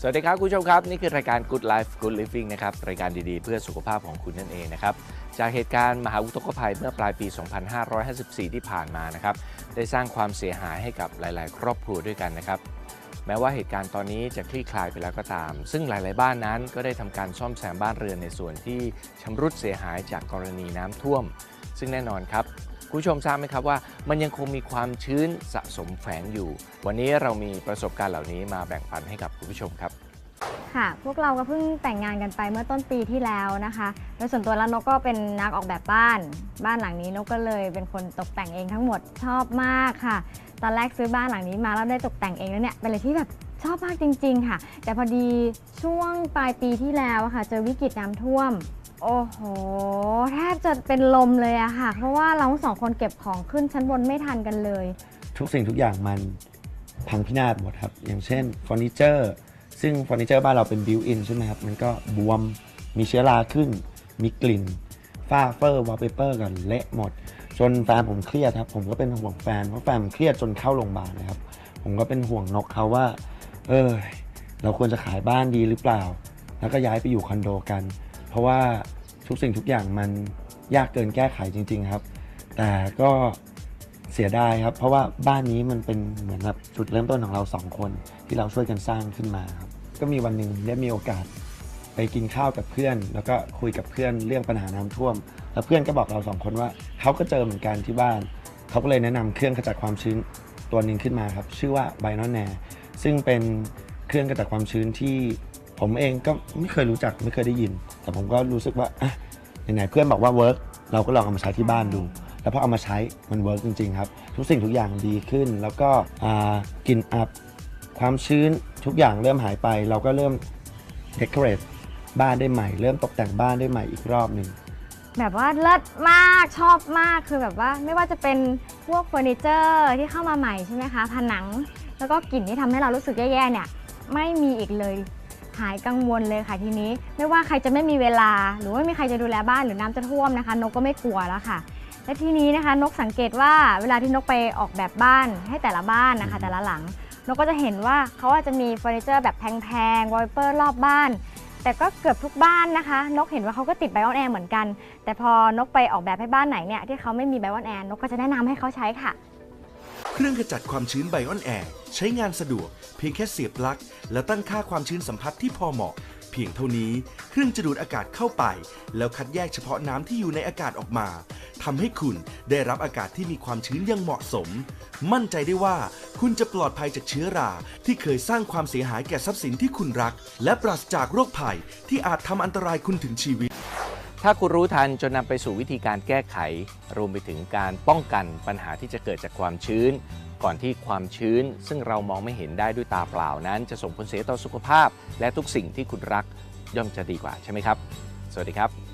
สวัสดีครับคุณผู้ชมครับ นี่คือรายการ Good Life Good Living นะครับ รายการดีๆ เพื่อสุขภาพของคุณนั่นเองนะครับ จากเหตุการณ์มหาอุทกภัยเมื่อปลายปี 2554 ที่ผ่านมานะครับ ได้สร้างความเสียหายให้กับหลาย ๆ ครอบครัวด้วยกันนะครับแม้ว่าเหตุการณ์ตอนนี้จะคลี่คลายไปแล้วก็ตาม ซึ่งหลาย ๆ บ้านนั้นก็ได้ทำการซ่อมแซมบ้านเรือนในส่วนที่ชำรุดเสียหายจากกรณีน้ำท่วม ซึ่งแน่นอนครับ คุณผู้ชมทราบไหมครับว่า มันยังคงมีความชื้นสะสมแฝงอยู่ วันนี้เรามีประสบการณ์เหล่านี้มาแบ่งปันให้กับคุณผู้ชมครับ ค่ะ พวกเราก็เพิ่งแต่งงานกันไปเมื่อต้นปีที่แล้วนะคะโดยส่วนตัวแล้วนกก็เป็นนักออกแบบบ้าน บ้านหลังนี้นกก็เลยเป็นคนตกแต่งเองทั้งหมดชอบมากค่ะ ตอนแรกซื้อบ้านหลังนี้มาแล้วได้ตกแต่งเองแล้วเนี่ยเป็นอะไรที่แบบชอบมากจริง ๆ ค่ะ แต่พอดีช่วงปลายปีที่แล้วอะค่ะ เจอวิกฤตน้ำท่วม โอ้โหแทบจะเป็นลมเลยอะค่ะ เพราะว่าเราทั้งสองคนเก็บของขึ้นชั้นบนไม่ทันกันเลย ทุกสิ่งทุกอย่างมันพังพินาศหมดครับ อย่างเช่นเฟอร์นิเจอร์ซึ่งเฟอร์นิเจอร์บ้านเราเป็นบิวอินใช่ไหมครับมันก็บวมมีเชื้อราขึ้น มีกลิ่นฝ้าเฟอร์วอลเปเปอร์กันเละหมด จนแฟนผมเครียดครับผมก็เป็นห่วงแฟนเพราะแฟนผมเครียดจนเข้าโรงพยาบาลนะครับ ผมก็เป็นห่วงนกเขาว่า เออเราควรจะขายบ้านดีหรือเปล่า แล้วก็ย้ายไปอยู่คอนโดกัน เพราะว่าทุกสิ่งทุกอย่างมันยากเกินแก้ไขจริง ๆครับ แต่ก็เสียดายครับ เพราะว่าบ้านนี้มันเป็นเหมือนแบบจุดเริ่มต้นของเราสองคนที่เราช่วยกันสร้างขึ้นมาครับก็มีวันหนึ่งได้มีโอกาสไปกินข้าวกับเพื่อน แล้วก็คุยกับเพื่อนเรื่องปัญหาน้ำท่วม แล้วเพื่อนก็บอกเราสองคนว่าเขาก็เจอเหมือนกันที่บ้านเขาก็เลยแนะนำเครื่องขจัดความชื้นตัวหนึ่งขึ้นมาครับ ชื่อว่าไบโนแนซึ่งเป็นเครื่องกระจัดความชื้นที่ ผมเองก็ไม่เคยรู้จักไม่เคยได้ยิน แต่ผมก็รู้สึกว่าอะไหนๆเพื่อนบอกว่าเวิร์กเราก็ลองเอามาใช้ที่บ้านดู แล้วพอเอามาใช้มันเวิร์กจริง ๆ ครับ ทุกสิ่งทุกอย่างดีขึ้น แล้วก็กลิ่นอับความชื้นทุกอย่างเริ่มหายไป เราก็เริ่มเด o อเรทบ้านได้ใหม่ เริ่มตกแต่งบ้านได้ใหม่อีกรอบหนึ่งแบบว่าเลิศมากชอบมากคือแบบว่าไม่ว่าจะเป็นพวกเฟอร์นิเจอร์ที่เข้ามาใหม่ใช่ไหมคะผนัง แล้วก็กลิ่นที่ทำให้เรารู้สึกแย่ๆเนี่ยไม่มีอีกเลย หายกังวลเลยค่ะทีนี้ ไม่ว่าใครจะไม่มีเวลา หรือว่าไม่มีใครจะดูแลบ้านหรือน้ำจะท่วมนะคะ นกก็ไม่กลัวแล้วค่ะ และทีนี้นะคะ นกสังเกตว่าเวลาที่นกไปออกแบบบ้านให้แต่ละบ้านนะคะ แต่ละหลัง นกก็จะเห็นว่าเขาอาจจะมีเฟอร์นิเจอร์แบบแพงๆวอลเปอร์รอบบ้านแต่ก็เกือบทุกบ้านนะคะ นกเห็นว่าเขาก็ติดไบออนแอร์เหมือนกัน แต่พอนกไปออกแบบให้บ้านไหนเนี่ยที่เขาไม่มีไบออนแอร์นกก็จะแนะนำให้เขาใช้ค่ะ เครื่องขจัดความชื้นไบออนแอร์ใช้งานสะดวก เพียงแค่เสียบปลั๊ก แล้วตั้งค่าความชื้นสัมผัสที่พอเหมาะ เพียงเท่านี้ เครื่องจะดูดอากาศเข้าไป แล้วคัดแยกเฉพาะน้ำที่อยู่ในอากาศออกมาทำให้คุณได้รับอากาศที่มีความชื้นยังเหมาะสม มั่นใจได้ว่าคุณจะปลอดภัยจากเชื้อรา ที่เคยสร้างความเสียหายแก่ทรัพย์สินที่คุณรัก และปราศจากโรคภัยที่อาจทำอันตรายคุณถึงชีวิต ถ้าคุณรู้ทันจนนำไปสู่วิธีการแก้ไข รวมไปถึงการป้องกันปัญหาที่จะเกิดจากความชื้น ก่อนที่ความชื้น ซึ่งเรามองไม่เห็นได้ด้วยตาเปล่านั้น จะส่งผลเสียต่อสุขภาพ และทุกสิ่งที่คุณรักย่อมจะดีกว่าใช่ไหมครับ สวัสดีครับ